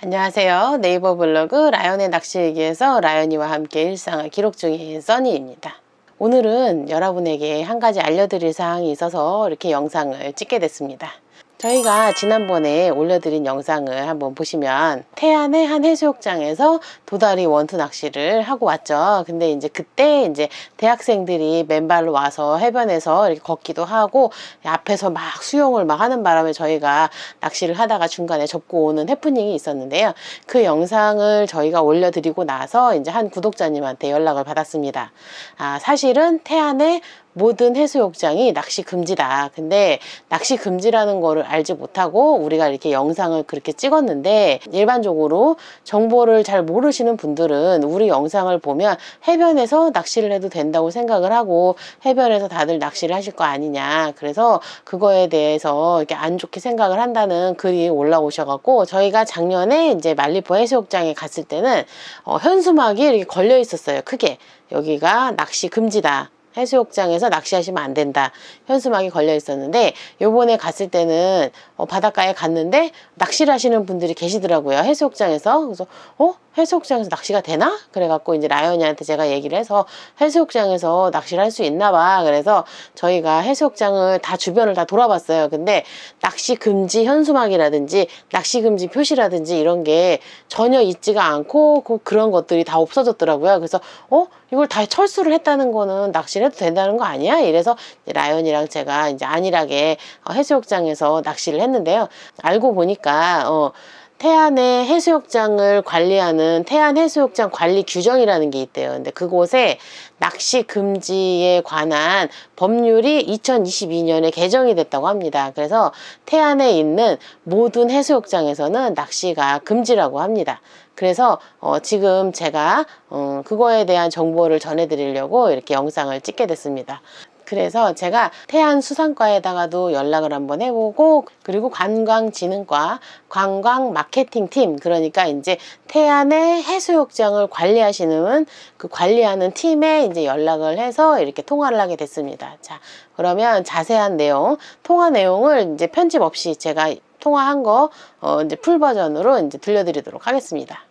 안녕하세요. 네이버 블로그 라연의 낚시일기에서 라연이와 함께 일상을 기록 중인 써니입니다. 오늘은 여러분에게 한 가지 알려드릴 사항이 있어서 이렇게 영상을 찍게 됐습니다. 저희가 지난번에 올려드린 영상을 한번 보시면 태안의 한 해수욕장에서 도다리 원투 낚시를 하고 왔죠. 근데 이제 그때 이제 대학생들이 맨발로 와서 해변에서 이렇게 걷기도 하고 앞에서 막 수영을 막 하는 바람에 저희가 낚시를 하다가 중간에 접고 오는 해프닝이 있었는데요. 그 영상을 저희가 올려드리고 나서 이제 한 구독자님한테 연락을 받았습니다. 아, 사실은 태안의 모든 해수욕장이 낚시 금지다. 근데 낚시 금지라는 거를 알지 못하고 우리가 이렇게 영상을 그렇게 찍었는데 일반적으로 정보를 잘 모르시는 분들은 우리 영상을 보면 해변에서 낚시를 해도 된다고 생각을 하고 해변에서 다들 낚시를 하실 거 아니냐. 그래서 그거에 대해서 이렇게 안 좋게 생각을 한다는 글이 올라오셔갖고 저희가 작년에 이제 말리포 해수욕장에 갔을 때는 어, 현수막이 이렇게 걸려 있었어요. 크게. 여기가 낚시 금지다. 해수욕장에서 낚시하시면 안 된다. 현수막이 걸려 있었는데 요번에 갔을 때는 어, 바닷가에 갔는데 낚시를 하시는 분들이 계시더라고요. 해수욕장에서. 그래서 어? 해수욕장에서 낚시가 되나? 그래갖고 이제 라연이한테 제가 얘기를 해서 해수욕장에서 낚시를 할 수 있나 봐. 그래서 저희가 해수욕장을 다 주변을 다 돌아봤어요. 근데 낚시 금지 현수막이라든지 낚시 금지 표시라든지 이런 게 전혀 있지가 않고 그 그런 것들이 다 없어졌더라고요. 그래서 어? 이걸 다 철수를 했다는 거는 낚시를 해도 된다는 거 아니야? 이래서 라연이랑 제가 이제 안일하게 어, 해수욕장에서 낚시를 했는데요. 알고 보니까 어 태안의 해수욕장을 관리하는 태안 해수욕장 관리 규정이라는 게 있대요. 근데 그곳에 낚시 금지에 관한 법률이 2022년에 개정이 됐다고 합니다. 그래서 태안에 있는 모든 해수욕장에서는 낚시가 금지라고 합니다. 그래서 어, 지금 제가 어, 그거에 대한 정보를 전해드리려고 이렇게 영상을 찍게 됐습니다. 그래서 제가 태안수산과에다가도 연락을 한번 해보고 그리고 관광진흥과 관광 마케팅팀 그러니까 이제 태안의 해수욕장을 관리하시는 그 관리하는 팀에 이제 연락을 해서 이렇게 통화를 하게 됐습니다. 자 그러면 자세한 내용 통화 내용을 이제 편집 없이 제가 통화한 거 어, 이제 풀 버전으로 이제 들려드리도록 하겠습니다.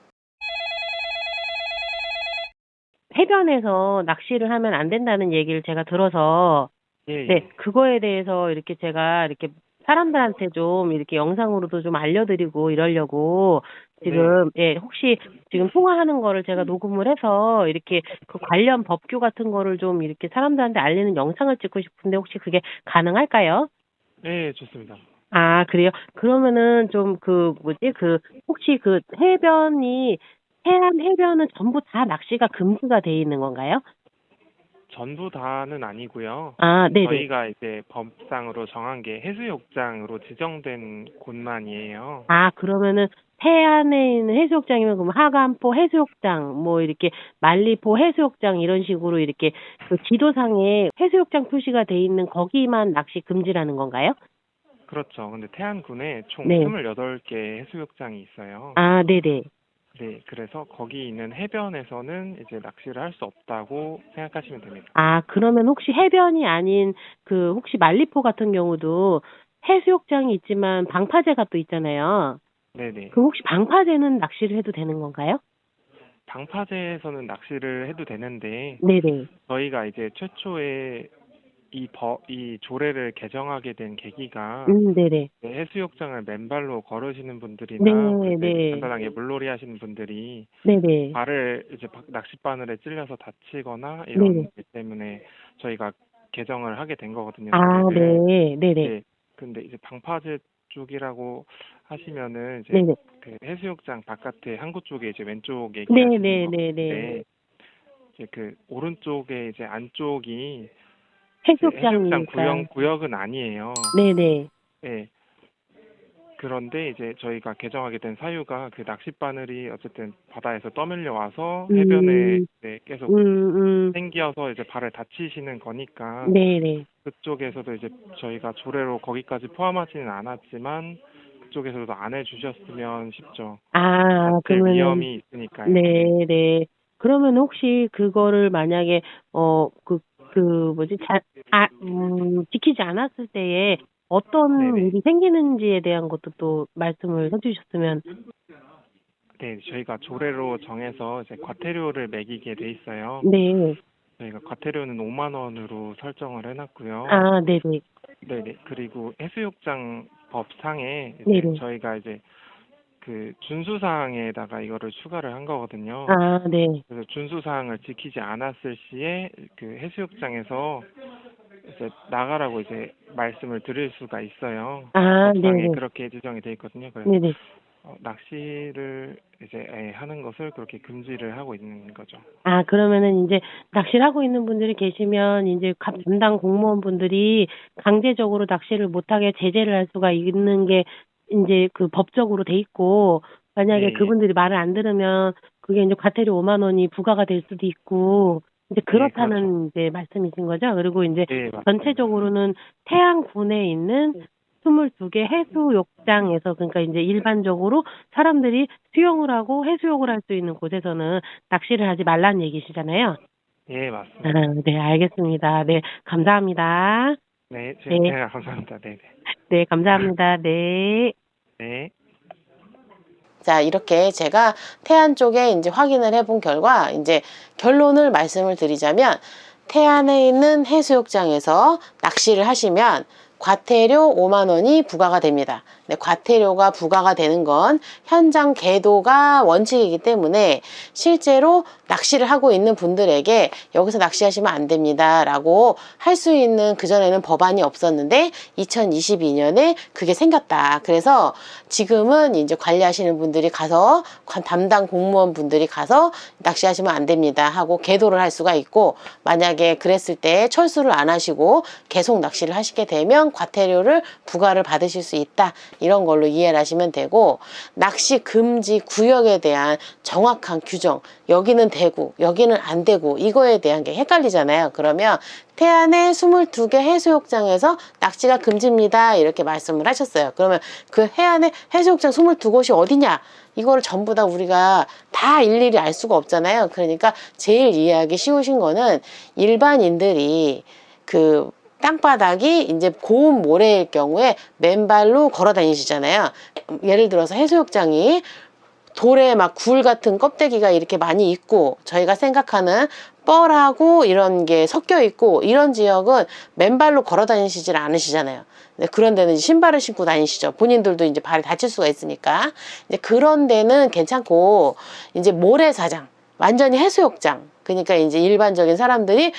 해변에서 낚시를 하면 안 된다는 얘기를 제가 들어서 예, 예. 네 그거에 대해서 이렇게 제가 이렇게 사람들한테 좀 이렇게 영상으로도 좀 알려드리고 이러려고 지금 예 혹시 지금 통화하는 거를 제가 녹음을 해서 이렇게 그 관련 법규 같은 거를 좀 이렇게 사람들한테 알리는 영상을 찍고 싶은데 혹시 그게 가능할까요? 네, 좋습니다. 아 그래요? 그러면은 좀 그 뭐지 그 혹시 그 해변이 해안 해변은 전부 다 낚시가 금지가 돼 있는 건가요? 전부 다는 아니고요. 아 네네 저희가 이제 법상으로 정한 게 해수욕장으로 지정된 곳만이에요. 아, 그러면은 해안에 있는 해수욕장이면 그럼 하간포 해수욕장, 뭐 이렇게 말리포 해수욕장 이런 식으로 이렇게 그 지도상에 해수욕장 표시가 돼 있는 거기만 낚시 금지라는 건가요? 그렇죠. 근데 태안군에 총 네. 28개 해수욕장이 있어요. 아, 네네. 네, 그래서 거기 있는 해변에서는 이제 낚시를 할 수 없다고 생각하시면 됩니다. 아, 그러면 혹시 해변이 아닌 그 혹시 말리포 같은 경우도 해수욕장이 있지만 방파제가 또 있잖아요. 네네. 그 혹시 방파제는 낚시를 해도 되는 건가요? 방파제에서는 낚시를 해도 되는데 네네. 저희가 이제 최초에 이 버, 이 조례를 개정하게 된 계기가 음, 네네. 네, 해수욕장을 맨발로 걸으시는 분들이나 네, 그때 네. 간단하게 물놀이 하시는 분들이 네네. 발을 이제 바- 낚싯바늘에 찔려서 다치거나 이런 네네. 일 때문에 저희가 개정을 하게 된 거거든요. 아, 조례를. 네. 네네. 네. 근데 이제 방파제 쪽이라고 하시면은 이제 네네. 그 해수욕장 바깥에 항구 쪽에 이제 왼쪽 얘기하시는 네네네네. 건데 이제 그 오른쪽에 이제 안쪽이 해수욕장 해수욕장이니까. 구역 구역은 아니에요. 네네. 예. 그런데 이제 저희가 개정하게 된 사유가 그 낚싯바늘이 어쨌든 바다에서 떠밀려 와서 음. 해변에 이제 계속 음, 음. 생겨서 이제 발을 다치시는 거니까 네네. 그쪽에서도 이제 저희가 조례로 거기까지 포함하지는 않았지만 그쪽에서도 안 해주셨으면 싶죠. 아, 다칠 그러면은, 위험이 있으니까요. 네네. 그러면 혹시 그거를 만약에, 어, 그, 그, 뭐지, 자, 아, 음, 지키지 않았을 때에 어떤 네네. 일이 생기는지에 대한 것도 또 말씀을 해주셨으면, 네, 저희가 조례로 정해서 이제 과태료를 매기게 돼 있어요. 네. 저희가 과태료는 5만 원으로 설정을 해놨고요. 아, 네네. 네네. 그리고 해수욕장 법상에 이제 네네. 저희가 이제 그 준수사항에다가 이거를 추가를 한 거거든요. 아, 네. 그래서 준수사항을 지키지 않았을 시에 그 해수욕장에서 이제 나가라고 이제 말씀을 드릴 수가 있어요. 아, 법상에 네네. 그렇게 지정이 돼 있거든요. 그래서 네네. 어, 낚시를 이제 예, 하는 것을 그렇게 금지를 하고 있는 거죠. 아, 그러면은 이제 낚시를 하고 있는 분들이 계시면 이제 각 담당 공무원분들이 강제적으로 낚시를 못하게 제재를 할 수가 있는 게 이제 그 법적으로 돼 있고 만약에 네. 그분들이 말을 안 들으면 그게 이제 과태료 5만 원이 부과가 될 수도 있고 이제 그렇다는 이제 말씀이신 거죠. 그리고 이제 네. 전체적으로는 태안군에 있는 22개 해수욕장에서 그러니까 이제 일반적으로 사람들이 수영을 하고 해수욕을 할 수 있는 곳에서는 낚시를 하지 말라는 얘기시잖아요. 예, 맞습니다. 아, 네, 알겠습니다. 네, 감사합니다. 네, 제, 네. 가 감사합니다. 네, 네. 네, 감사합니다. 네. 네. 자, 이렇게 제가 태안 쪽에 이제 확인을 해본 결과 이제 결론을 말씀을 드리자면 태안에 있는 해수욕장에서 낚시를 하시면 과태료 5만 원이 부과가 됩니다. 네, 과태료가 부과가 되는 건 현장 계도가 원칙이기 때문에 실제로 낚시를 하고 있는 분들에게 여기서 낚시하시면 안 됩니다. 라고 할 수 있는 그전에는 법안이 없었는데 2022년에 그게 생겼다. 그래서 지금은 이제 관리하시는 분들이 가서 관- 담당 공무원 분들이 가서 낚시하시면 안 됩니다. 하고 계도를 할 수가 있고 만약에 그랬을 때 철수를 안 하시고 계속 낚시를 하시게 되면 과태료를 부과를 받으실 수 있다. 이런 걸로 이해를 하시면 되고 낚시 금지 구역에 대한 정확한 규정 여기는 되고 여기는 안 되고 이거에 대한 게 헷갈리잖아요. 그러면 태안의 22개 해수욕장에서 낚시가 금지입니다. 이렇게 말씀을 하셨어요. 그러면 그 해안의 해수욕장 22곳이 어디냐? 이거를 전부 다 우리가 다 일일이 알 수가 없잖아요. 그러니까 제일 이해하기 쉬우신 거는 일반인들이 그 땅바닥이 이제 고운 모래일 경우에 맨발로 걸어 다니시잖아요. 예를 들어서 해수욕장이 돌에 막 굴 같은 껍데기가 이렇게 많이 있고 저희가 생각하는 뻘하고 이런 게 섞여 있고 이런 지역은 맨발로 걸어 다니시질 않으시잖아요. 네, 그런 데는 신발을 신고 다니시죠. 본인들도 이제 발이 다칠 수가 있으니까. 이제 그런 데는 괜찮고 이제 모래사장, 완전히 해수욕장. 그러니까 이제 일반적인 사람들이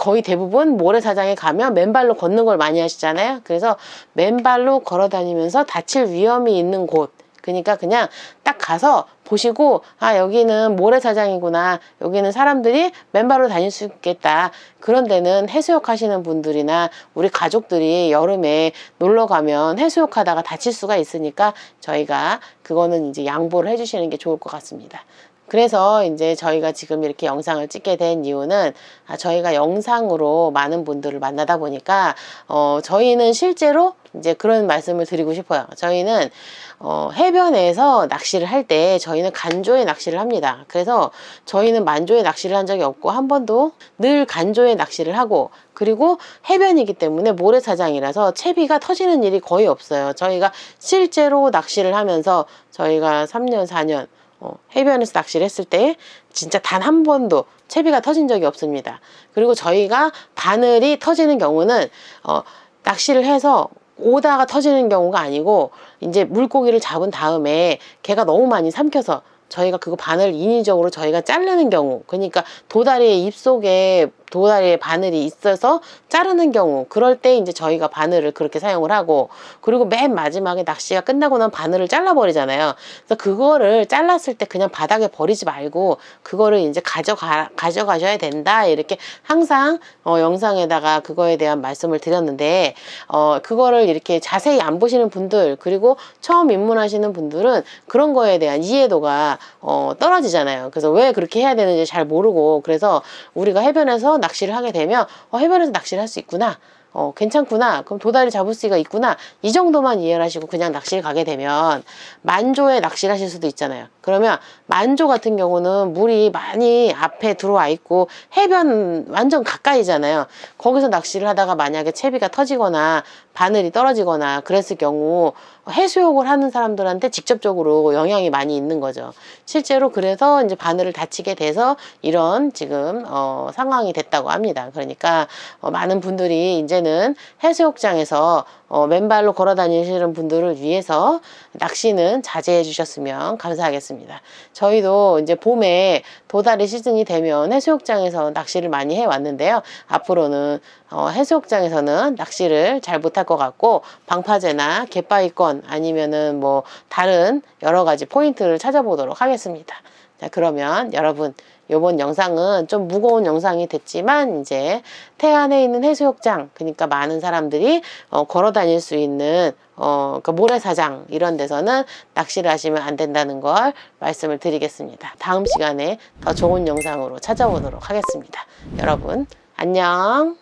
거의 대부분 모래사장에 가면 맨발로 걷는 걸 많이 하시잖아요. 그래서 맨발로 걸어 다니면서 다칠 위험이 있는 곳. 그러니까 그냥 딱 가서 보시고 아 여기는 모래사장이구나 여기는 사람들이 맨발로 다닐 수 있겠다 그런 데는 해수욕 하시는 분들이나 우리 가족들이 여름에 놀러 가면 해수욕 하다가 다칠 수가 있으니까 저희가 그거는 이제 양보를 해주시는 게 좋을 것 같습니다. 그래서 이제 저희가 지금 이렇게 영상을 찍게 된 이유는 아, 저희가 영상으로 많은 분들을 만나다 보니까 어, 저희는 실제로 이제 그런 말씀을 드리고 싶어요. 저희는 어, 해변에서 낚시를 할 때 저희는 간조에 낚시를 합니다. 그래서 저희는 만조에 낚시를 한 적이 없고 한 번도 늘 간조에 낚시를 하고 그리고 해변이기 때문에 모래사장이라서 채비가 터지는 일이 거의 없어요. 저희가 실제로 낚시를 하면서 저희가 3년, 4년 어, 해변에서 낚시를 했을 때 진짜 단 한 번도 채비가 터진 적이 없습니다. 그리고 저희가 바늘이 터지는 경우는 어, 낚시를 해서 오다가 터지는 경우가 아니고 이제 물고기를 잡은 다음에 걔가 너무 많이 삼켜서 저희가 그거 바늘 인위적으로 저희가 자르는 경우 그러니까 도다리의 입속에 도다리에 바늘이 있어서 자르는 경우 그럴 때 이제 저희가 바늘을 그렇게 사용을 하고 그리고 맨 마지막에 낚시가 끝나고 나면 바늘을 잘라 버리잖아요. 그래서 그거를 잘랐을 때 그냥 바닥에 버리지 말고 그거를 이제 가져가 가져가셔야 된다 이렇게 항상 어, 영상에다가 그거에 대한 말씀을 드렸는데 어, 그거를 이렇게 자세히 안 보시는 분들 그리고 처음 입문하시는 분들은 그런 거에 대한 이해도가 어, 떨어지잖아요. 그래서 왜 그렇게 해야 되는지 잘 모르고 그래서 우리가 해변에서 낚시를 하게 되면 어, 해변에서 낚시를 할 수 있구나. 어, 괜찮구나. 그럼 도다리 잡을 수가 있구나. 이 정도만 이해를 하시고 그냥 낚시를 가게 되면 만조에 낚시를 하실 수도 있잖아요. 그러면 만조 같은 경우는 물이 많이 앞에 들어와 있고 해변 완전 가까이잖아요. 거기서 낚시를 하다가 만약에 채비가 터지거나 바늘이 떨어지거나 그랬을 경우 해수욕을 하는 사람들한테 직접적으로 영향이 많이 있는 거죠. 실제로 그래서 이제 바늘을 다치게 돼서 이런 지금 어, 상황이 됐다고 합니다. 그러니까 어, 많은 분들이 이제 는 해수욕장에서 어, 맨발로 걸어 다니시는 분들을 위해서 낚시는 자제해 주셨으면 감사하겠습니다. 저희도 이제 봄에 도다리 시즌이 되면 해수욕장에서 낚시를 많이 해 왔는데요. 앞으로는 어, 해수욕장에서는 낚시를 잘 못할 것 같고 방파제나 갯바위권 아니면은 뭐 다른 여러 가지 포인트를 찾아보도록 하겠습니다. 자 그러면 여러분 이번 영상은 좀 무거운 영상이 됐지만 이제 태안에 있는 해수욕장 그러니까 많은 사람들이 어, 걸어 다닐 수 있는 어, 그 모래사장 이런 데서는 낚시를 하시면 안 된다는 걸 말씀을 드리겠습니다. 다음 시간에 더 좋은 영상으로 찾아오도록 하겠습니다. 여러분 안녕.